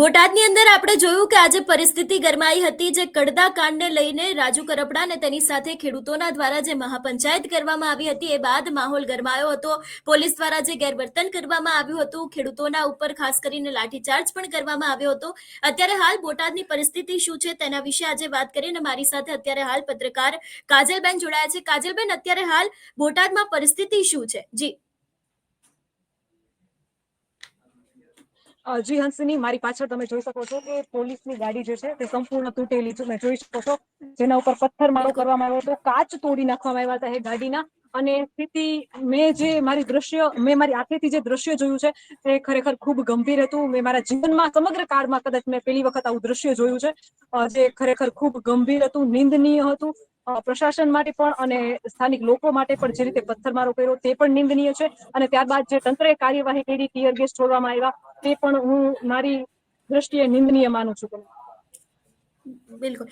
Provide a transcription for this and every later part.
બોટાદની અંદર આપણે જોયું કે આજે પરિસ્થિતિ ગરમાઈ હતી જે કડદા કાંડને લઈને રાજુ કરપડા અને તેની સાથે ખેડૂતોના દ્વારા જે મહાપંચાયત કરવામાં આવી હતી એ બાદ માહોલ ગરમાયો હતો. પોલીસ દ્વારા જે ગેરવર્તન કરવામાં આવ્યું હતું, ખેડૂતોના ઉપર ખાસ કરીને લાઠીચાર્જ પણ કરવામાં આવ્યો હતો. અત્યારે હાલ બોટાદની પરિસ્થિતિ શું છે તેના વિશે આજે વાત કરીને મારી સાથે અત્યારે હાલ પત્રકાર કાજલબેન જોડાયા છે. કાજલબેન, અત્યારે હાલ બોટાદમાં પરિસ્થિતિ શું છે? જી. જી હંસિની, મારી પાછળ તમે જોઈ શકો છો કે પોલીસની ગાડી જે છે તે સંપૂર્ણ તૂટેલી તમે જોઈ શકો છો જેના ઉપર પથ્થરમારો. કરવામાં આવ્યો હતો. કાચ તોડી નાખવામાં આવ્યા હતા એ ગાડીના. અને સ્થિતિ, મેં જે મારી દ્રશ્ય, મેં મારી આંખેથી જે દ્રશ્ય જોયું છે તે ખરેખર ખૂબ ગંભીર હતું. મેં મારા જીવનમાં સમગ્ર કાળમાં કદાચ મેં પહેલી વખત આવું દ્રશ્ય જોયું છે. જે ખરેખર ખૂબ ગંભીર હતું, નિંદનીય હતું. પ્રશાસન માટે પણ અને સ્થાનિક લોકો માટે પણ જે રીતે પથ્થરમારો કર્યો તે પણ નિંદનીય છે. અને ત્યારબાદ જે તંત્રએ કાર્યવાહી કરી, ટીયર ગેસ છોડવામાં આવ્યા, તે પણ હું મારી દ્રષ્ટિએ નિંદનીય માનું છું. બિલકુલ.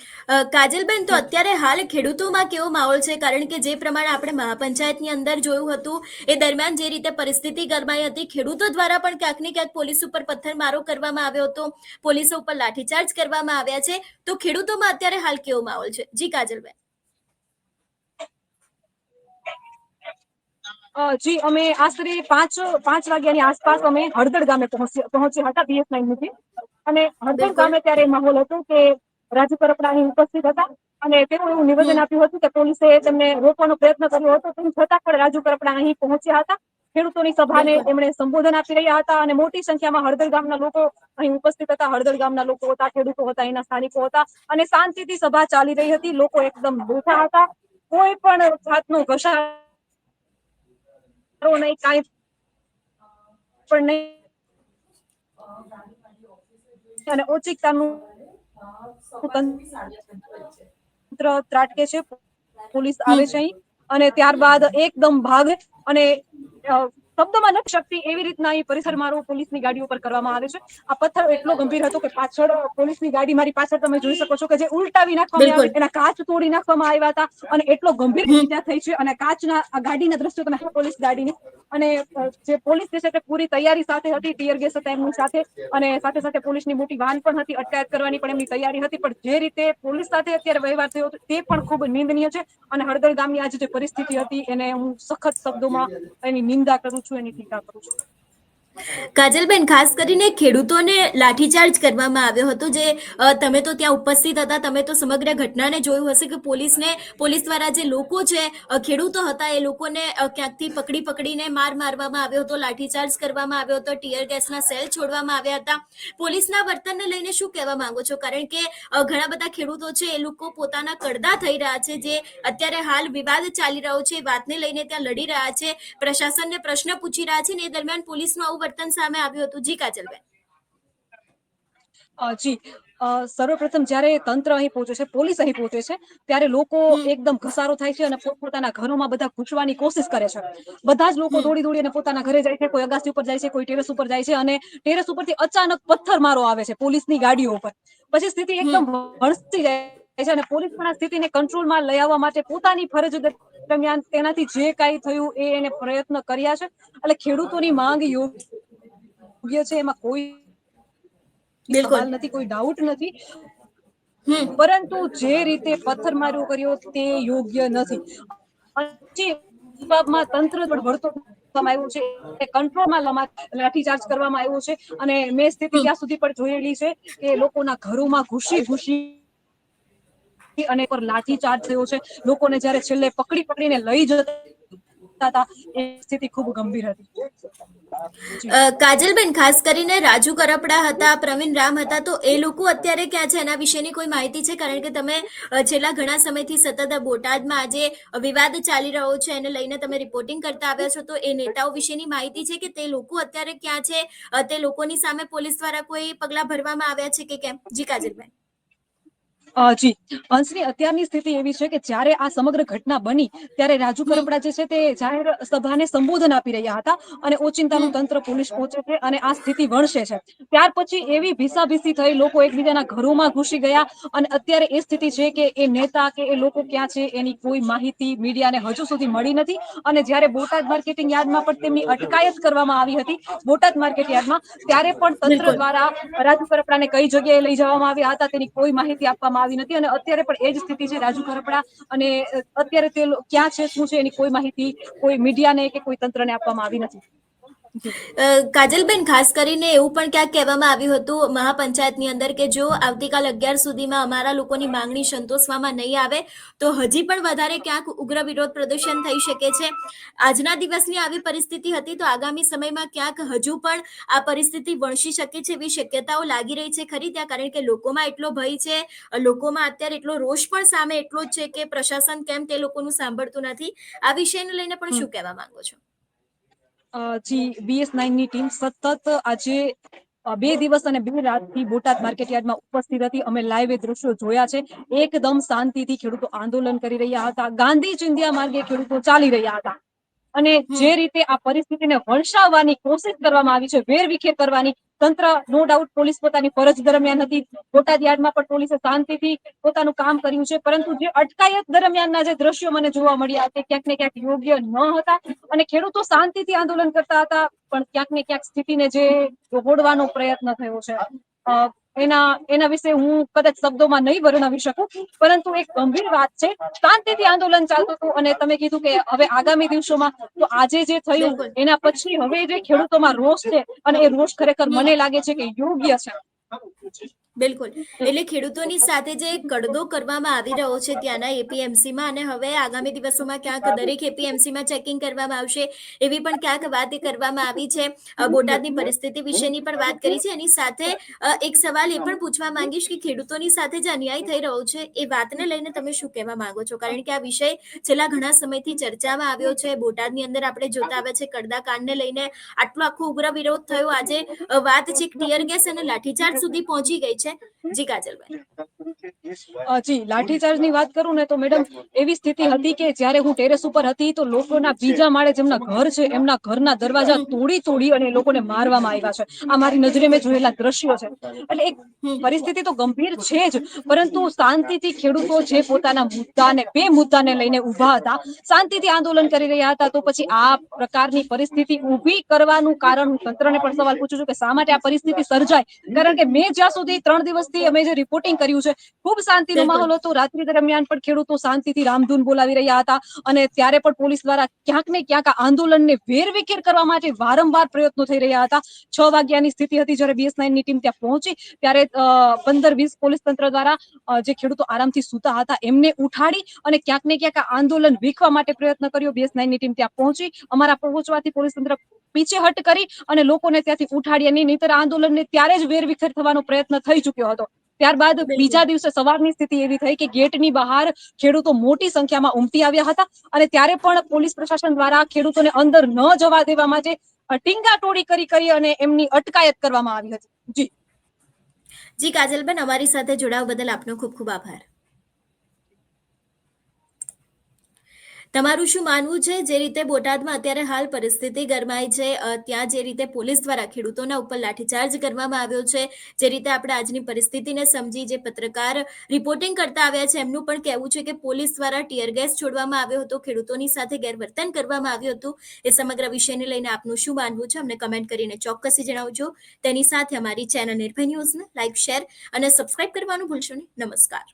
કાજલબેન, તો અત્યારે હાલ ખેડૂતોમાં કેવો માહોલ છે? કારણ કે જે પ્રમાણે આપણે મહાપંચાયતની અંદર જોયું હતું, એ દરમિયાન જે રીતે પરિસ્થિતિ ગરમાઈ હતી, ખેડૂતો દ્વારા પણ ક્યાંક ને ક્યાંક પોલીસ ઉપર પથ્થરમારો કરવામાં આવ્યો હતો, પોલીસો ઉપર લાઠીચાર્જ કરવામાં આવ્યા છે. તો ખેડૂતોમાં અત્યારે હાલ કેવો માહોલ છે? જી, કાજલબેન. જી અમે આશરે પાંચ પાંચ વાગ્યાની આસપાસ અમે હળદર ગામે પહોંચ્યા હતા બીએસ નાઇનથી અને હળદર ગામે ત્યારે માહોલ હતો કે રાજુ કરપડા અહીં ઉપસ્થિત હતા અને તેઓ એવું નિવેદન આપ્યું હતું કે પોલીસે તેમને રોકવાનો પ્રયત્ન કર્યો હતો. તેમ છતાં પણ રાજુ કરપડા અહીં પહોંચ્યા હતા. ખેડૂતોની સભાને. એમણે સંબોધન આપી રહ્યા હતા અને મોટી સંખ્યામાં હળદર ગામના લોકો અહીં ઉપસ્થિત હતા. હળદર ગામના લોકો હતા ખેડૂતો હતા એના સ્થાનિકો હતા અને શાંતિથી સભા ચાલી રહી હતી. લોકો એકદમ બેઠા હતા. કોઈ પણ જાતનો ઘસારો નહીં, કાંઈ પણ નહીં. અને ઓચિકતાનું તંત્ર ત્રાટકે છે, પોલીસ આવે છે અહીં. અને ત્યારબાદ એકદમ ભાગ અને શબ્દોમાં નથી શકતી એવી રીતના એ પરિસર મારો પોલીસની ગાડી ઉપર કરવામાં આવે છે. આ પથ્થર એટલો ગંભીર હતો કે પાછળ પોલીસની ગાડી મારી પાછળ તમે જોઈ શકો છો કે જે ઉલટાવી નાખવામાં આવે એના કાચ તોડી નાખવામાં આવ્યા હતા અને એટલો ગંભીર હમ. થઈ છે અને કાચના ગાડીના દ્રશ્યો તમે પોલીસ ગાડીની. અને જે પોલીસ જે છે તે પૂરી તૈયારી સાથે હતી ટીયર ગેસ હતા એમની સાથે. અને સાથે સાથે પોલીસની મોટી વાન પણ હતી અટકાયત કરવાની પણ એમની તૈયારી હતી. પણ જે રીતે પોલીસ સાથે અત્યારે વ્યવહાર થયો હતો તે પણ ખૂબ નિંદનીય છે. અને હળદર ગામની આજે જે પરિસ્થિતિ હતી એને હું સખત શબ્દોમાં એની નિંદા કરું છું. એની ટીકા કરું છું કાજલબેન, ખાસ કરીને ખેડૂતોને લાઠીચાર્જ કરવામાં આવ્યો હતો જે તમે તો ત્યાં ઉપસ્થિત હતા, તમે તો સમગ્ર ઘટનાને જોયું હશે કે પોલીસને, પોલીસ દ્વારા જે લોકો છે ખેડૂતો હતા, એ લોકોને ક્યાંકથી પકડી પકડીને માર મારવામાં આવ્યો હતો, લાઠીચાર્જ કરવામાં આવ્યો હતો, ટીયર ગેસના સેલ છોડવામાં આવ્યા હતા. પોલીસના વર્તનને લઈને શું કહેવા માંગો છો? કારણ કે ઘણા બધા ખેડૂતો છે, એ લોકો પોતાના કડદા થઈ રહ્યા છે, જે અત્યારે હાલ વિવાદ ચાલી રહ્યો છે વાતને લઈને ત્યાં લડી રહ્યા છે, પ્રશાસનને પ્રશ્ન પૂછી રહ્યા છે ને એ દરમિયાન પોલીસનું આવું વર્તન સામે આવ્યું હતું. જી કાજલબેન. જી. સર્વપ્રથમ જ્યારે તંત્ર અહીં પહોંચે છે પોલીસ અહીં પહોંચે છે ત્યારે લોકો એકદમ ઘસારો થાય છે અને પોતપોતાના ઘરોમાં બધા ઘૂસવાની કોશિશ કરે છે. બધા જ લોકો દોડી દોડી અને પોતાના ઘરે જાય છે કોઈ અગાસી ઉપર જાય છે કોઈ ટેરેસ ઉપર જાય છે અને ટેરેસ ઉપરથી અચાનક પથ્થરમારો આવે છે પોલીસની ગાડીઓ ઉપર. પછી સ્થિતિ એકદમ ભણસી જાય છે અને પોલીસ પણ આ સ્થિતિને કંટ્રોલમાં લઈ આવવા માટે પોતાની ફરજ દરમિયાન તેનાથી જે કાંઈ થયું એ એને પ્રયત્ન કર્યા છે. એટલે ખેડૂતોની માંગ યોગ્ય છે એમાં કોઈ બિલકુલ. સવાલ નથી કોઈ ડાઉટ નથી. પરંતુ જે રીતે પથ્થરમારો કર્યો તે યોગ્ય નથી. જવાબમાં તંત્ર પણ વળતો આવ્યું છે. કંટ્રોલમાં લમા- લાઠીચાર્જ કરવામાં આવ્યો છે. અને મેં સ્થિતિ ત્યાં સુધી પણ જોયેલી છે કે લોકોના ઘરોમાં ઘૂસી ઘૂસી અને પર લાઠીચાર્જ થયો છે. લોકોને જ્યારે છેલ્લે પકડી પકડીને લઈ જતા હતા, એ સ્થિતિ ખૂબ ગંભીર હતી. કાજલબેન, ખાસ કરીને રાજુ કરપડા હતા, પ્રવીણ રામ હતા, તો એ લોકો અત્યારે ક્યાં છે? એના વિશેની કોઈ માહિતી છે? કારણ કે તમે છેલ્લા ઘણા સમયથી સતત બોટાદમાં આજે વિવાદ ચાલી રહ્યો છે, એને લઈને તમે રિપોર્ટિંગ કરતા આવ્યા છો, તો એ નેતાઓ વિશેની માહિતી છે કે તે લોકો અત્યારે ક્યાં છે? તે લોકોની સામે પોલીસ દ્વારા કોઈ પગલાં ભરવામાં આવ્યા છે કે કેમ? જી, કાજલબેન. જી અંશની અત્યારની સ્થિતિ એવી છે કે જ્યારે આ સમગ્ર ઘટના બની ત્યારે રાજુ. કરપડા જે છે તે જાહેર સભાને સંબોધન આપી રહ્યા હતા અને ઓચિંતાનું તંત્ર પોલીસ પહોંચે છે અને આ સ્થિતિ વણસે છે ત્યાર પછી એવી ભીસાભીસી થઈ લોકો એકબીજાના ઘરોમાં ઘૂસી ગયા અને અત્યારે એ સ્થિતિ છે કે એ નેતા કે એ લોકો ક્યાં છે એની કોઈ માહિતી મીડિયાને હજુ સુધી મળી નથી અને જ્યારે બોટાદ માર્કેટિંગ યાર્ડમાં પણ તેમની અટકાયત કરવામાં આવી હતી બોટાદ માર્કેટ યાર્ડમાં ત્યારે પણ તંત્ર દ્વારા રાજુ કરપડાને કઈ જગ્યાએ લઈ જવામાં આવ્યા હતા તેની કોઈ માહિતી આપવામાં આવી નથી અને અત્યારે પણ એ જ સ્થિતિ છે. રાજુ કરપડા અને અત્યારે તે ક્યાં છે, શું છે એની કોઈ માહિતી કોઈ મીડિયાને કે કોઈ તંત્રને આપવામાં આવી નથી. કાજલબેન ખાસ કરીને એવું પણ ક્યાંક કહેવામાં આવ્યું હતું મહાપંચાયતની અંદર કે જો આવતીકાલ અગિયાર સુધીમાં અમારા લોકોની માંગણી સંતોષવામાં નહીં આવે તો હજી પણ વધારે ક્યાંક ઉગ્ર વિરોધ પ્રદર્શન થઈ શકે છે. આજના દિવસની આવી પરિસ્થિતિ હતી તો આગામી સમયમાં ક્યાંક હજુ પણ આ પરિસ્થિતિ વણસી શકે છે એવી શક્યતાઓ લાગી રહી છે ખરી ત્યાં કારણ કે લોકોમાં એટલો ભય છે લોકોમાં અત્યારે એટલો રોષ પણ સામે એટલો જ છે કે પ્રશાસન કેમ તે લોકોનું સાંભળતું નથી. આ વિષયને લઈને પણ શું કહેવા માંગો છો? જી બીએસની ટીમ સતત આજે બે દિવસ અને બે રાતથી બોટાદ માર્કેટ યાર્ડમાં ઉપસ્થિત હતી. અમે લાઈવ એ દ્રશ્યો જોયા છે. એકદમ શાંતિથી ખેડૂતો આંદોલન કરી રહ્યા હતા. ગાંધી ચિંધ્યા માર્ગે ખેડૂતો ચાલી રહ્યા હતા. અને જે રીતે આ પરિસ્થિતિને વણસાવવાની કોશિશ કરવામાં આવી છે વેરવિખેર કરવાની તંત્ર નો ડાઉટ પોલીસ પોતાની ફરજ દરમિયાન હતી. બોટાદ યાર્ડમાં પણ પોલીસે શાંતિથી પોતાનું કામ કર્યું છે પરંતુ જે અટકાયત દરમિયાનના જે દ્રશ્યો મને જોવા મળ્યા તે ક્યાંક ને ક્યાંક યોગ્ય ન હતા અને ખેડૂતો શાંતિથી આંદોલન કરતા હતા પણ ક્યાંક ને ક્યાંક સ્થિતિને જે દોહડવાનો પ્રયત્ન થયો છે. એના એના વિશે હું કદાચ શબ્દોમાં નહીં વર્ણવી શકું પરંતુ એક ગંભીર વાત છે. શાંતિથી આંદોલન ચાલતું હતું અને તમે કીધું કે હવે આગામી દિવસોમાં તો આજે જે થયું એના પછી હવે જે ખેડૂતોમાં રોષ છે અને એ રોષ ખરેખર મને લાગે છે કે યોગ્ય છે. બિલકુલ. એટલે ખેડૂતોની સાથે જે કડદો કરવામાં આવી રહ્યો છે ત્યાંના એપીએમસીમાં અને હવે આગામી દિવસોમાં ક્યાંક દરેક એપીએમસીમાં ચેકિંગ કરવામાં આવશે એવી પણ ક્યાંક વાત કરવામાં આવી છે. બોટાદની પરિસ્થિતિ વિશેની પણ વાત કરી છે. એની સાથે એક સવાલ એ પણ પૂછવા માંગીશ કે ખેડૂતોની સાથે જે અન્યાય થઈ રહ્યો છે એ વાતને લઈને તમે શું કહેવા માંગો છો? કારણ કે આ વિષય છેલ્લા ઘણા સમયથી ચર્ચામાં આવ્યો છે. બોટાદની અંદર આપણે જોતા આવ્યા છે કડદા કાંડને લઈને આટલો આખો ઉગ્ર વિરોધ થયો. આજે વાત છે ટીયર ગેસ અને લાઠીચાર્જ સુધી પહોંચી ગઈ છે. જી કાજલભાઈ જી લાઠીચાર્જની વાત કરું ને તો મેડમ એવી સ્થિતિ હતી કે જ્યારે હું ટેરેસ ઉપર હતી તો લોકોના બીજા માળે જેમના ઘર છે એમના ઘરના દરવાજા તોડી તોડી અને લોકોને મારવામાં આવ્યા છે. આ મારી નજરે મેં જોયેલા દ્રશ્યો છે. એટલે એક પરિસ્થિતિ તો ગંભીર છે જ પરંતુ શાંતિથી ખેડૂતો જે પોતાના મુદ્દાને બે મુદ્દાને લઈને ઊભા હતા શાંતિથી આંદોલન કરી રહ્યા હતા તો પછી આ પ્રકારની પરિસ્થિતિ ઊભી કરવાનું કારણ હું તંત્રને પણ સવાલ પૂછું છું કે શા માટે આ પરિસ્થિતિ સર્જાય? કારણ કે મેં જ્યાં સુધી ત્રણ દિવસથી અમે જે રિપોર્ટિંગ કર્યું છે ખૂબ શાંતિનો માહોલ હતો. રાત્રિ દરમિયાન પણ ખેડૂતો શાંતિથી રામધૂન બોલાવી રહ્યા હતા અને ત્યારે પણ પોલીસ દ્વારા ક્યાંક ને ક્યાંક આંદોલનને વેરવિખેર કરવા માટે વારંવાર પ્રયત્નો થઈ રહ્યા હતા. છ વાગ્યાની સ્થિતિ હતી જ્યારે બીએસની ટીમ ત્યાં પહોંચી ત્યારે પંદર વીસ પોલીસ તંત્ર દ્વારા જે ખેડૂતો આરામથી સૂતા હતા એમને ઉઠાડી અને ક્યાંક ને ક્યાંક આંદોલન વીખવા માટે પ્રયત્ન કર્યો. બીએસની ટીમ ત્યાં પહોંચી. અમારા પહોંચવાથી પોલીસ તંત્ર પીછેહટ કરી અને લોકોને ત્યાંથી ઉઠાડી નહીં. નહીતર આંદોલનને ત્યારે જ વેરવિખેર થવાનો પ્રયત્ન થઈ ચુક્યો હતો. ત્યારબાદ બીજા દિવસે સવારની સ્થિતિ એવી થઈ કે ગેટની બહાર ખેડૂતો મોટી સંખ્યામાં ઉમટી આવ્યા હતા અને ત્યારે પણ પોલીસ પ્રશાસન દ્વારા ખેડૂતોને અંદર ન જવા દેવા માટે ટીંગાટોળી કરી કરી અને એમની અટકાયત કરવામાં આવી હતી. જી. જી કાજલબેન અમારી સાથે જોડાવા બદલ આપનો ખૂબ ખૂબ આભાર. તમારું શું માનવું છે? જે રીતે બોટાદમાં અત્યારે હાલ પરિસ્થિતિ ગરમાઈ છે ત્યાં જે રીતે પોલીસ દ્વારા ખેડૂતોના ઉપર લાઠીચાર્જ કરવામાં આવ્યો છે, જે રીતે આપણે આજની પરિસ્થિતિને સમજી જે પત્રકાર રિપોર્ટિંગ કરતા આવ્યા છે, એમનું પણ કહેવું છે કે પોલીસ દ્વારા ટીયર ગેસ છોડવામાં આવ્યો હતો, ખેડૂતોની સાથે ગેરવર્તન કરવામાં આવ્યું હતું. એ સમગ્ર વિષયને લઈને આપનું શું માનવું છે? અમને કમેન્ટ કરીને ચોક્કસથી જણાવજો. તેની સાથે અમારી ચેનલ નિર્ભય ન્યૂઝને લાઇક શેર અને સબસ્ક્રાઇબ કરવાનું ભૂલશો નહીં. નમસ્કાર.